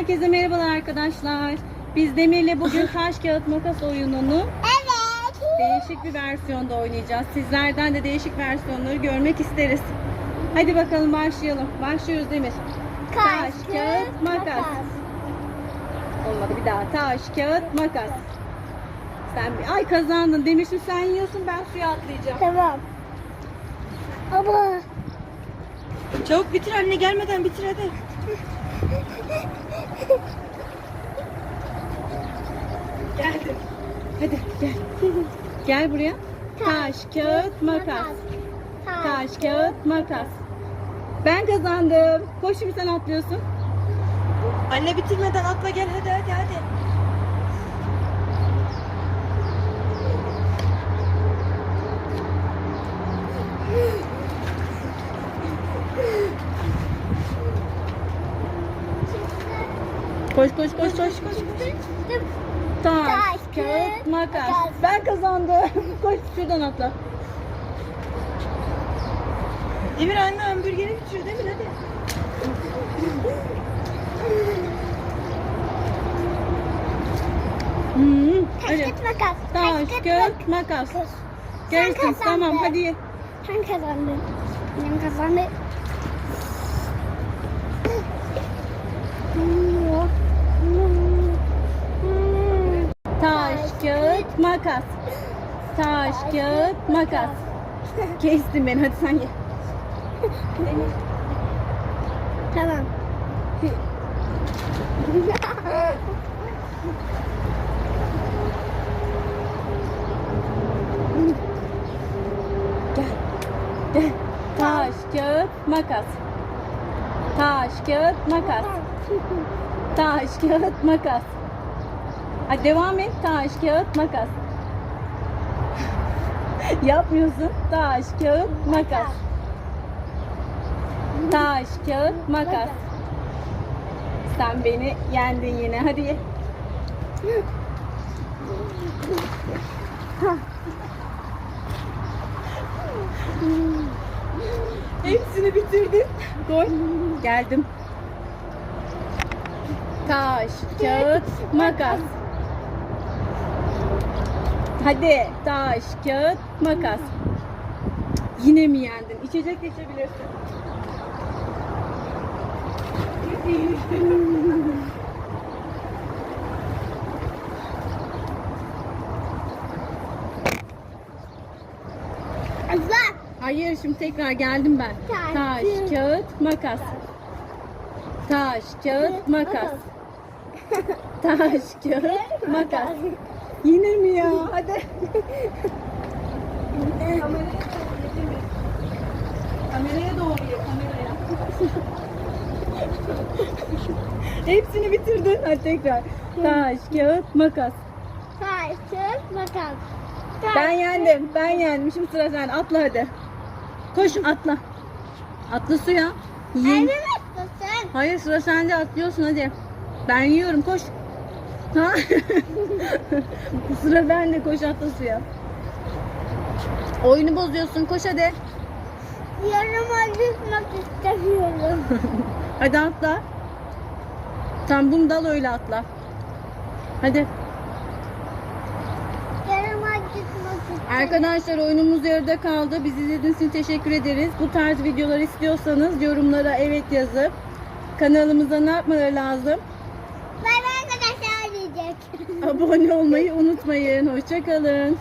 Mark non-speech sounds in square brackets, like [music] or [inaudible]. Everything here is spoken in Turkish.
Herkese merhabalar arkadaşlar. Biz Demir'le bugün [laughs] taş kağıt makas oyununu Evet. değişik bir versiyonda oynayacağız. Sizlerden de değişik versiyonları görmek isteriz. Hadi bakalım başlayalım. Başlıyoruz Demir. Taş, kağıt, makas. Olmadı bir daha. Taş, kağıt, makas. Sen ay kazandın. Demir şimdi sen yiyorsun ben suya atlayacağım. Tamam. Ama Çabuk bitir anne gelmeden bitir hadi. [laughs] Geldim. Hadi gel. Gel buraya. Taş, kağıt, makas. Taş, kağıt, makas. Ben kazandım. Koş şimdi sen atlıyorsun. Anne bitirmeden atla gel hadi hadi hadi. Koş koş koş koş koş. Taş, Taş, kağıt, makas. makas. Ben kazandım. [laughs] koş şuradan atla. Emir anne hamburgeri bitir değil mi hadi. Hmm, taş hadi. kağıt makas. Taş, kağıt, makas. Kazandın. tamam hadi ye. Sen kazandın. Benim kazandı. Taş, kağıt, makas. Taş, kağıt, makas. [laughs] Kestin beni hadi sen ye. Tamam. Gel. Gel. Taş, kağıt, makas. Taş, kağıt, makas. Taş, kağıt, makas. Hadi devam et. Taş, kağıt, makas. [laughs] Yapmıyorsun. Taş, kağıt, makas. Taş, kağıt, makas. Sen beni yendin yine. Hadi ye. [laughs] Hepsini bitirdim. Koy. Geldim. Taş, kağıt, makas. Hadi taş, kağıt, makas. Yine mi yendin? İçecek geçebilirsin. Allah. Hayır şimdi tekrar geldim ben. Taş, Taş, kağıt, makas. Taş, kağıt, makas. Taş, kağıt, makas. Yine mi ya? Hadi. Hepsini bitirdin. Hadi tekrar. Taş, kağıt, makas. Taş, kağıt, makas. Taş, Ben yendim. Ben yendim. Şimdi sıra sen. Atla hadi. Koş atla. Atla suya. Yiyin. Anne istiyorsun? Hayır sıra sende atlıyorsun hadi. Ben yiyorum koş. Ha? [laughs] sıra bende koş atla suya. Oyunu bozuyorsun koş hadi. Yarım acıtmak istemiyorum. [laughs] Hadi atla. Tam bunu dal öyle atla. Hadi. Arkadaşlar oyunumuz yarıda kaldı. Bizi izlediğiniz için teşekkür ederiz. Bu tarz videolar istiyorsanız yorumlara evet yazıp kanalımıza ne yapmaları lazım? Ben arkadaşlar diyecek. Abone olmayı unutmayın. Hoşçakalın.